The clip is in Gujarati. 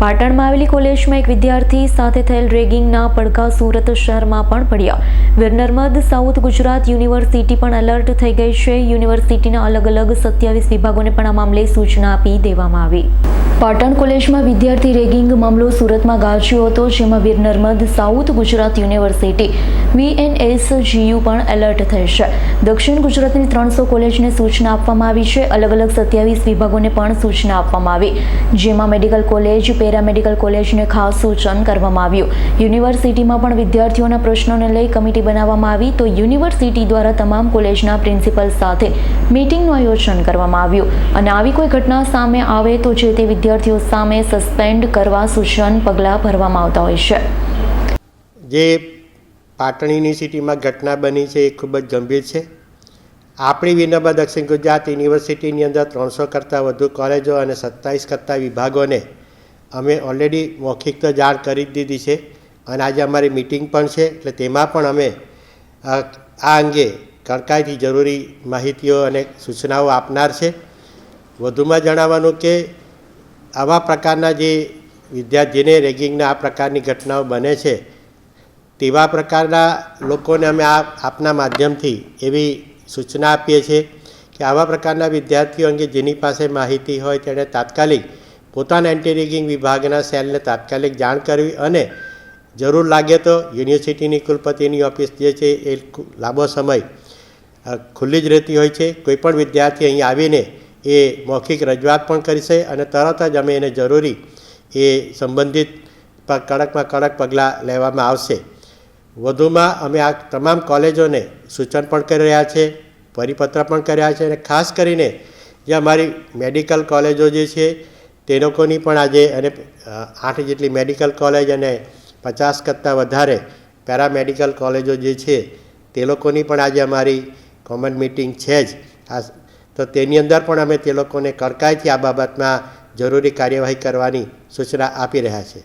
પાટણમાં આવેલી કોલેજમાં એક વિદ્યાર્થી સાથે થયેલ રેગિંગના પડઘા સુરત શહેરમાં પણ પડ્યા. વીરનર્મદ સાઉથ ગુજરાત યુનિવર્સિટી પણ એલર્ટ થઈ ગઈ છે. યુનિવર્સિટીના અલગ અલગ સત્યાવીસ વિભાગોને પણ આ મામલે સૂચના આપી દેવામાં આવી. પાટણ કોલેજમાં વિદ્યાર્થી રેગિંગ મામલો સુરતમાં ગાજ્યો હતો, જેમાં Veer Narmad south Gujarat university VNS GU પણ એલર્ટ છે દક્ષિણ ગુજરાતની ત્રણસો કોલેજને સૂચના આપવામાં આવી છે. અલગ અલગ સત્યાવીસ વિભાગોને પણ સૂચના આપવામાં આવી. જેમાં મેડિકલ કોલેજ, પેરામેડિકલ કોલેજને ખાસ સૂચન કરવામાં આવ્યું. યુનિવર્સિટીમાં પણ વિદ્યાર્થીઓના પ્રશ્નોને લઈ કમિટી બનાવવામાં આવી. તો યુનિવર્સિટી દ્વારા તમામ કોલેજના પ્રિન્સિપલ સાથે મીટિંગનું આયોજન કરવામાં આવ્યું. અને આવી કોઈ ઘટના સામે આવે તો જે તે વિદ્યાર્થીઓ સામે સસ્પેન્ડ કરવા સૂચન પગલાં ભરવામાં આવતા હોય છે. જે પાટણ સિટીમાં ઘટના બની છે એ ખૂબ જ ગંભીર છે. આપણી વિનોબા દક્ષિણ ગુજરાત યુનિવર્સિટીની અંદર ત્રણસો કરતાં વધુ કોલેજો અને સત્તાવીસ કરતાં વિભાગોને અમે ઓલરેડી મૌખિક તો જાણ કરી દીધી છે અને આજે અમારી મિટિંગ પણ છે એટલે તેમાં પણ અમે આ અંગે કડકાઈથી જરૂરી માહિતીઓ અને સૂચનાઓ આપનાર છે. વધુમાં જણાવવાનું કે આવા પ્રકારના જે વિદ્યાર્થીને રેગિંગના આ પ્રકારની ઘટનાઓ બને છે તેવા પ્રકારના લોકોને અમે આ આપના માધ્યમથી એવી સૂચના આપીએ છીએ કે આવા પ્રકારના વિદ્યાર્થીઓ અંગે જેની પાસે માહિતી હોય તેણે તાત્કાલિક પોતાના એન્ટી રેગિંગ વિભાગના સેલને તાત્કાલિક જાણ કરવી અને જરૂર લાગે તો યુનિવર્સિટીની કુલપતિની ઓફિસ જે છે એ લાંબો સમય ખુલ્લી જ રહેતી હોય છે. કોઈપણ વિદ્યાર્થી અહીં આવીને એ મૌખિક રજૂઆત પણ કરશે અને તરત જ અમે એને જરૂરી એ સંબંધિત કડકમાં કડક પગલાં લેવામાં આવશે. વધુમાં અમે આ તમામ કોલેજોને સૂચન પણ કરી રહ્યા છે, પરિપત્ર પણ કર્યા છે અને ખાસ કરીને જે અમારી મેડિકલ કોલેજો જે છે, તે લોકોની પણ આજે અને આઠ જેટલી મેડિકલ કોલેજ અને પચાસ કરતાં વધારે પેરામેડિકલ કોલેજો જે છે, તે લોકોની પણ આજે અમારી કોમન મિટિંગ છે જ. આ તો તેની અંદર પણ અમે તે લોકોને કડકાઈથી આ બાબતમાં જરૂરી કાર્યવાહી કરવાની સૂચના આપી રહ્યા છીએ